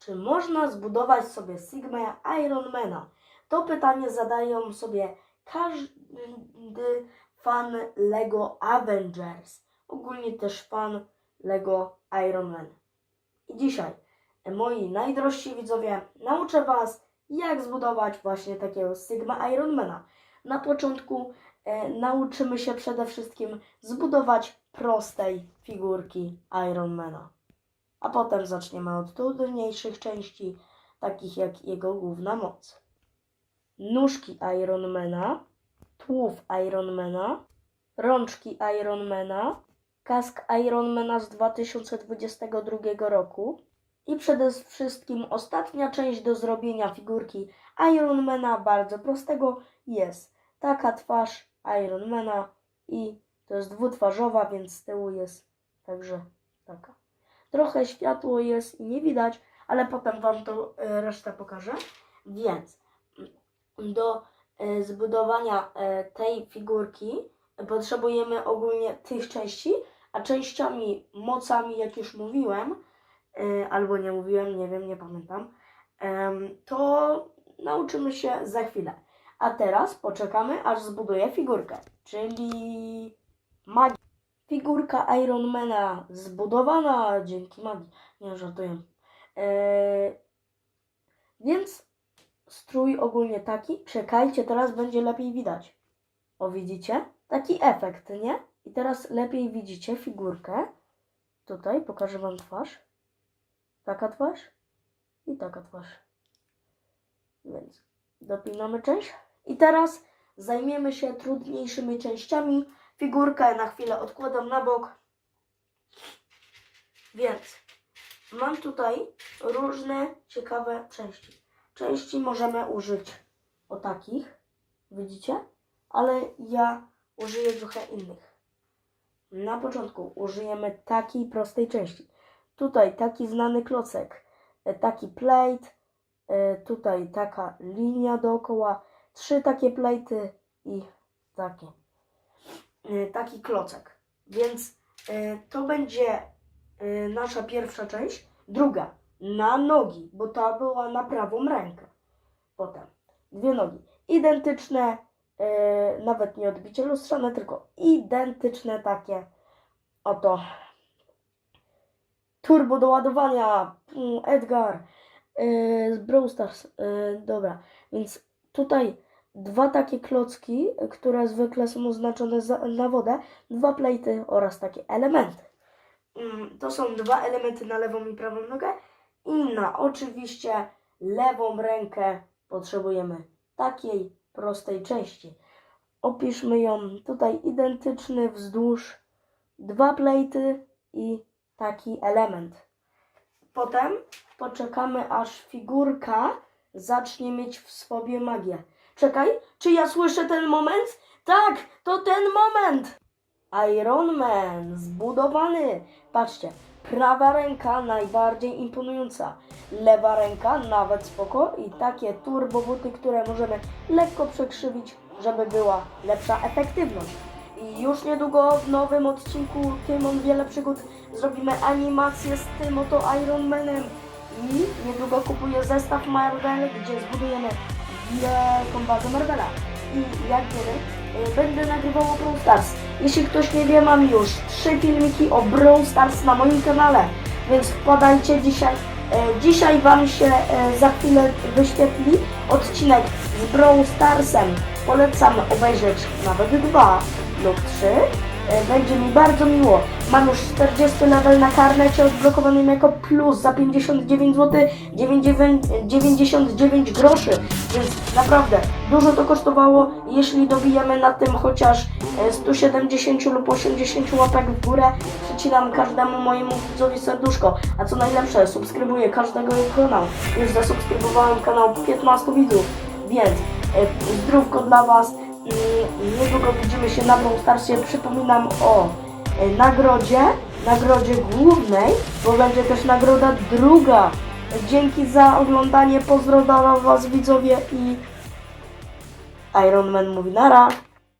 Czy można zbudować sobie Sigmę Ironmana? To pytanie zadają sobie każdy fan Lego Avengers. Ogólnie też fan Lego Iron Man. I dzisiaj, moi najdrożsi widzowie, nauczę Was, jak zbudować właśnie takiego Sigma Ironmana. Na początku e, nauczymy się przede wszystkim zbudować prostej figurki Ironmana. A potem zaczniemy od trudniejszych części, takich jak jego główna moc. Nóżki Ironmana, tułów Ironmana, rączki Ironmana, kask Ironmana z 2022 roku i przede wszystkim ostatnia część do zrobienia figurki Ironmana bardzo prostego jest taka twarz Ironmana i to jest dwutwarzowa, więc z tyłu jest także taka. Trochę światło jest i nie widać, ale potem Wam to e, resztę pokażę. Więc do e, zbudowania e, tej figurki potrzebujemy ogólnie tych części, a częściami, mocami, jak już mówiłem, albo nie mówiłem, nie wiem, nie pamiętam, to nauczymy się za chwilę. A teraz poczekamy, aż zbuduję figurkę, czyli magię. Figurka Ironmana zbudowana dzięki magii. Nie żartuję. Eee, więc strój ogólnie taki. Czekajcie, teraz będzie lepiej widać. O, widzicie? Taki efekt, nie? I teraz lepiej widzicie figurkę. Tutaj pokażę Wam twarz. Taka twarz i taka twarz. Więc dopinamy część. I teraz zajmiemy się trudniejszymi częściami. Figurkę na chwilę odkładam na bok. Więc mam tutaj różne ciekawe części. Części możemy użyć o takich, widzicie? Ale ja użyję trochę innych. Na początku użyjemy takiej prostej części. Tutaj taki znany klocek, e, taki plate, e, tutaj taka linia dookoła, trzy takie plejty i takie. E, Taki klocek. Więc e, to będzie e, nasza pierwsza część. Druga, na nogi, bo ta była na prawą rękę. Potem dwie nogi. Identyczne, nawet nie odbicie lustrzane, tylko identyczne takie oto turbo do ładowania. Mm, Edgar z Brawl Stars. Dobra, więc tutaj dwa takie klocki, które zwykle są oznaczone za, na wodę, dwa plejty oraz takie elementy. Mm, To są dwa elementy na lewą i prawą nogę i na oczywiście lewą rękę potrzebujemy takiej prostej części. Opiszmy ją tutaj identyczny wzdłuż dwa plejty i taki element. Potem poczekamy aż figurka zacznie mieć w sobie magię. Czekaj, czy ja słyszę ten moment? Tak, to ten moment! Iron Man zbudowany. Patrzcie, prawa ręka najbardziej imponująca, lewa ręka nawet spoko i takie turbo buty, które możemy lekko przekrzywić, żeby była lepsza efektywność. I już niedługo w nowym odcinku Tymon Wiele Przygód zrobimy animację z tym oto Iron Manem i niedługo kupuję zestaw Marvel, gdzie zbudujemy wielką bazę Marvela. I jak wiemy, y, będę nagrywał o Brawl Stars. Jeśli ktoś nie wie, mam już trzy filmiki o Brawl Stars na moim kanale, więc wpadajcie dzisiaj. e, Dzisiaj Wam się e, za chwilę wyświetli odcinek z Brawl Starsem. Polecam obejrzeć nawet dwa lub trzy. E, Będzie mi bardzo miło. Mam już 40 level na karnecie odblokowanym jako plus za 59 zł 99 groszy. Więc naprawdę dużo to kosztowało. Jeśli dobijemy na tym chociaż e, 170 lub 80 łapek w górę, przycinam każdemu mojemu widzowi serduszko. A co najlepsze, subskrybuję każdego jego kanał. Już zasubskrybowałem kanał 15 widzów. Więc e, zdrówko dla Was. I niedługo widzimy się na Brawl Starsie. Przypominam o e, nagrodzie, nagrodzie głównej, bo będzie też nagroda druga. Dzięki za oglądanie, pozdro dla Was widzowie i Iron Man mówi nara.